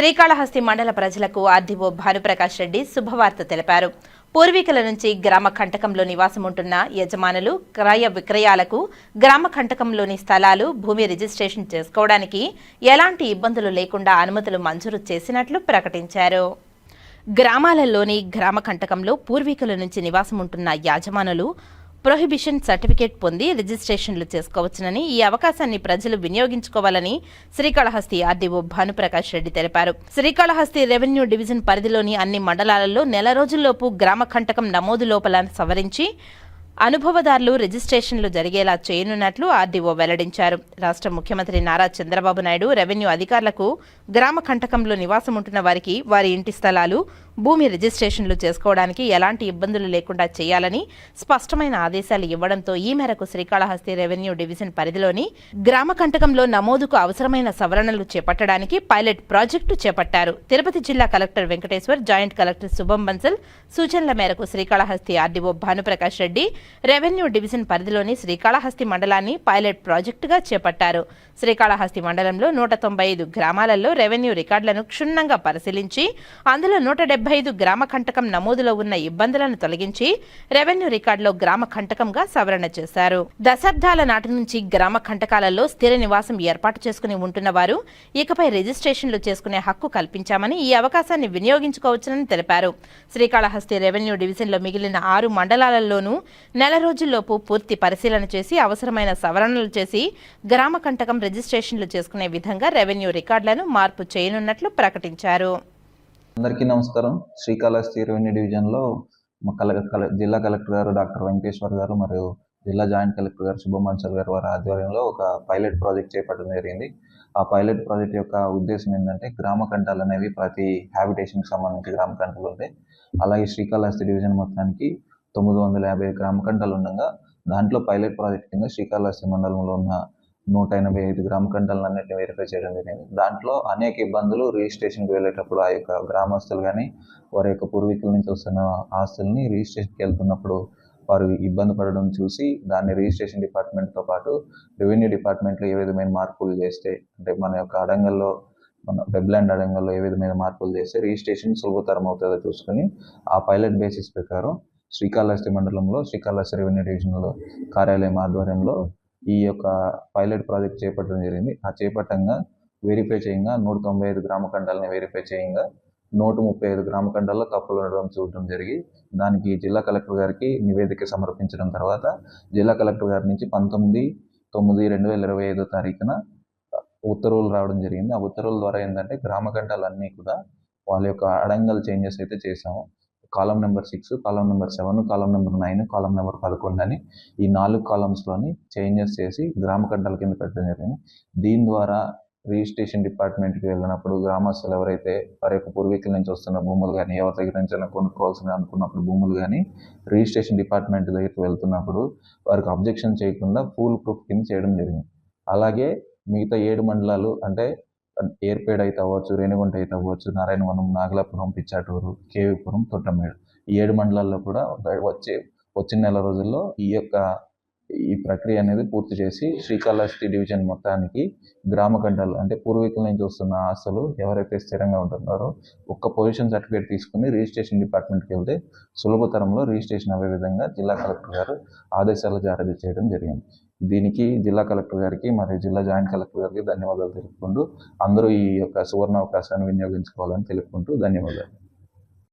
శ్రీకాళహస్తి మండల ప్రజలకు ఆర్డీఓ భానుప్రకాష్ రెడ్డి శుభవార్త తెలిపారు. పూర్వీకుల నుంచి గ్రామ కంటకంలో నివాసముంటున్న యజమానులు క్రయ విక్రయాలకు గ్రామ కంటకంలోని స్థలాలు భూమి రిజిస్ట్రేషన్ చేసుకోవడానికి ఎలాంటి ఇబ్బందులు లేకుండా అనుమతులు మంజూరు చేసినట్లు ప్రకటించారు. గ్రామాలలోని గ్రామ కంటకంలో పూర్వీకుల నుంచి నివాసముంటున్న యాజమానులు ప్రొహిబిషన్ సర్టిఫికేట్ పొంది రిజిస్ట్రేషన్లు చేసుకోవచ్చునని ఈ అవకాశాన్ని ప్రజలు వినియోగించుకోవాలని శ్రీకాళహస్తి ఆర్డీఓ భానుప్రకాష్ రెడ్డి తెలిపారు. శ్రీకాళహస్తి రెవెన్యూ డివిజన్ పరిధిలోని అన్ని మండలాలలో నెల రోజుల్లోపు గ్రామ కంటకం నమోదు లోపల సవరించి అనుభవదారులు రిజిస్ట్రేషన్లు జరిగేలా చేయనున్నట్లు ఆర్డీఓ వెల్లడించారు. రాష్ట్ర ముఖ్యమంత్రి నారా చంద్రబాబు నాయుడు రెవెన్యూ అధికారులకు గ్రామ కంటకంలో నివాసం ఉంటున్న వారికి వారి ఇంటి స్థలాలు భూమి రిజిస్ట్రేషన్లు చేసుకోవడానికి ఎలాంటి ఇబ్బందులు లేకుండా చేయాలని స్పష్టమైన ఆదేశాలు ఇవ్వడంతో ఈ మేరకు శ్రీకాళహస్తి రెవెన్యూ డివిజన్ పరిధిలోని గ్రామ కంటకంలో నమోదుకు అవసరమైన సవరణలు చేపట్టడానికి పైలట్ ప్రాజెక్టు చేపట్టారు. తిరుపతి జిల్లా కలెక్టర్ వెంకటేశ్వర్ జాయింట్ కలెక్టర్ శుభం బన్సల్ సూచనల మేరకు Srikalahasti RDO Bhanuprakash Reddy revenue division పరిధిలోని శ్రీకాళహస్తి మండలాన్ని పైలట్ ప్రాజెక్టుగా చేపట్టారు. శ్రీకాళహస్తి మండలంలో నూట తొంభై ఐదు గ్రామాలలో రెవెన్యూ రికార్డులను క్షుణ్ణంగా పరిశీలించి అందులో నూట డెబ్బై ఐదు గ్రామ కంటకం నమోదులో ఉన్న ఇబ్బందులను తొలగించి రెవెన్యూ రికార్డులో గ్రామ కంటకంగా సవరణ చేశారు. దశాబ్దాల నాటి నుంచి గ్రామ కంటకాలలో స్థిర నివాసం ఏర్పాటు చేసుకుని ఉంటున్న వారు ఇకపై రిజిస్ట్రేషన్లు చేసుకునే హక్కు కల్పించామని ఈ అవకాశాన్ని వినియోగించుకోవచ్చునని తెలిపారు. శ్రీకాళహస్తి రెవెన్యూ డివిజన్లో మిగిలిన ఆరు మండలాలలోనూ నెల రోజుల్లోపు పూర్తి పరిశీలన చేసి అవసరమైన సవరణలు చేసి గ్రామ కంటకం రిజిస్ట్రేషన్లు చేసుకునే విధంగా రెవెన్యూ రికార్డులను మార్పు చేయనున్నట్లు ప్రకటించారు. అందరికీ నమస్కారం. శ్రీకాళహస్తి రెవెన్యూ డివిజన్లో మా కల కల జిల్లా కలెక్టర్ గారు డాక్టర్ వెంకటేశ్వర్ గారు మరియు జిల్లా జాయింట్ కలెక్టర్ గారు శుభమాంచల్ గారు వారి ఆధ్వర్యంలో ఒక పైలట్ ప్రాజెక్ట్ చేపట్టడం జరిగింది. ఆ పైలట్ ప్రాజెక్ట్ యొక్క ఉద్దేశం ఏంటంటే గ్రామ కంటాలు అనేవి ప్రతి హ్యాబిటేషన్కి సంబంధించి గ్రామ కంఠాలు ఉంటాయి. అలాగే శ్రీకాళహస్తి డివిజన్ మొత్తానికి తొమ్మిది వందల యాభై గ్రామ కంఠాలు ఉండగా దాంట్లో పైలట్ ప్రాజెక్ట్ కింద శ్రీకాళహస్తి మండలంలో ఉన్న నూట ఎనభై ఐదు గ్రామ కంటాలను అన్నింటిని వెరిఫై చేయడం జరిగింది. దాంట్లో అనేక ఇబ్బందులు రిజిస్ట్రేషన్కి వెళ్ళేటప్పుడు ఆ యొక్క గ్రామస్తులు కానీ వారి యొక్క పూర్వీకుల నుంచి వస్తున్న ఆస్తుల్ని రిజిస్ట్రేషన్కి వెళ్తున్నప్పుడు వారు ఇబ్బంది పడడం చూసి దాన్ని రిజిస్ట్రేషన్ డిపార్ట్మెంట్తో పాటు రెవెన్యూ డిపార్ట్మెంట్లో ఏ విధమైన మార్పులు చేస్తే అంటే మన యొక్క అడంగల్లో మన వెబ్లాండ్ అడంగల్లో ఏ విధమైన మార్పులు చేస్తే రిజిస్ట్రేషన్ సులభతరం అవుతుందో చూసుకొని ఆ పైలట్ బేసిస్ ప్రకారం శ్రీకాళహస్తి మండలంలో శ్రీకాళహస్తి రెవెన్యూ డివిజన్లో కార్యాలయం ఆధ్వర్యంలో ఈ యొక్క పైలట్ ప్రాజెక్ట్ చేపట్టడం జరిగింది. ఆ చేపట్టంగా వెరిఫై చేయంగా నూట తొంభై ఐదు గ్రామఖండాలని వెరిఫై చేయంగా నూట ముప్పై ఐదు గ్రామ ఖండాల్లో తప్పులు ఉండడం చూడడం జరిగి దానికి జిల్లా కలెక్టర్ గారికి నివేదిక సమర్పించడం తర్వాత జిల్లా కలెక్టర్ గారి నుంచి పంతొమ్మిది తొమ్మిది రెండు వేల ఇరవై ఐదో తారీఖున ఉత్తర్వులు రావడం జరిగింది. ఆ ఉత్తర్వుల ద్వారా ఏంటంటే గ్రామఖండాలన్నీ కూడా వాళ్ళ యొక్క అడంగల్ చేంజెస్ అయితే చేసాము column number six column number seven column number nine column number పదకొండు అని ఈ నాలుగు కాలమ్స్లోని చేంజెస్ చేసి గ్రామ కంటాల కింద పెట్టడం జరిగింది. దీని ద్వారా రిజిస్ట్రేషన్ డిపార్ట్మెంట్కి వెళ్ళినప్పుడు గ్రామస్తులు ఎవరైతే వారి యొక్క పూర్వీకుల నుంచి వస్తున్న భూములు కానీ ఎవరి దగ్గర నుంచి అయినా కొనుక్కోవాల్సిన అనుకున్నప్పుడు భూములు కానీ రిజిస్ట్రేషన్ డిపార్ట్మెంట్ దగ్గరికి వెళ్తున్నప్పుడు వారికి అబ్జెక్షన్ చేయకుండా ఫుల్ ప్రూఫ్ కింద చేయడం జరిగింది. అలాగే మిగతా ఏడు మండలాలు అంటే ఏర్పేడ్ అయితే అవ్వచ్చు రేణిగుంట అయితే అవ్వచ్చు నారాయణవనం నాగలాపురం పిచ్చాటూరు కేవీపురం తొట్టమేడు. ఈ ఏడు మండలాల్లో కూడా వచ్చే వచ్చిన నెల రోజుల్లో ఈ యొక్క ఈ ప్రక్రియ అనేది పూర్తి చేసి శ్రీకాళహస్తి డివిజన్ మొత్తానికి గ్రామ గంటలు అంటే పూర్వీకుల నుంచి వస్తున్న ఆస్తులు ఎవరైతే స్థిరంగా ఉంటున్నారో ఒక్క పొజిషన్ సర్టిఫికేట్ తీసుకుని రిజిస్ట్రేషన్ డిపార్ట్మెంట్కి వెళ్తే సులభతరంలో రిజిస్ట్రేషన్ అయ్యే విధంగా జిల్లా కలెక్టర్ గారు ఆదేశాలు జారీ చేయడం జరిగింది. దీనికి జిల్లా కలెక్టర్ గారికి మరియు జిల్లా జాయింట్ కలెక్టర్ గారికి ధన్యవాదాలు తెలుపుకుంటూ అందరూ ఈ యొక్క సువర్ణ అవకాశాన్ని వినియోగించుకోవాలని తెలుపుకుంటూ ధన్యవాదాలు.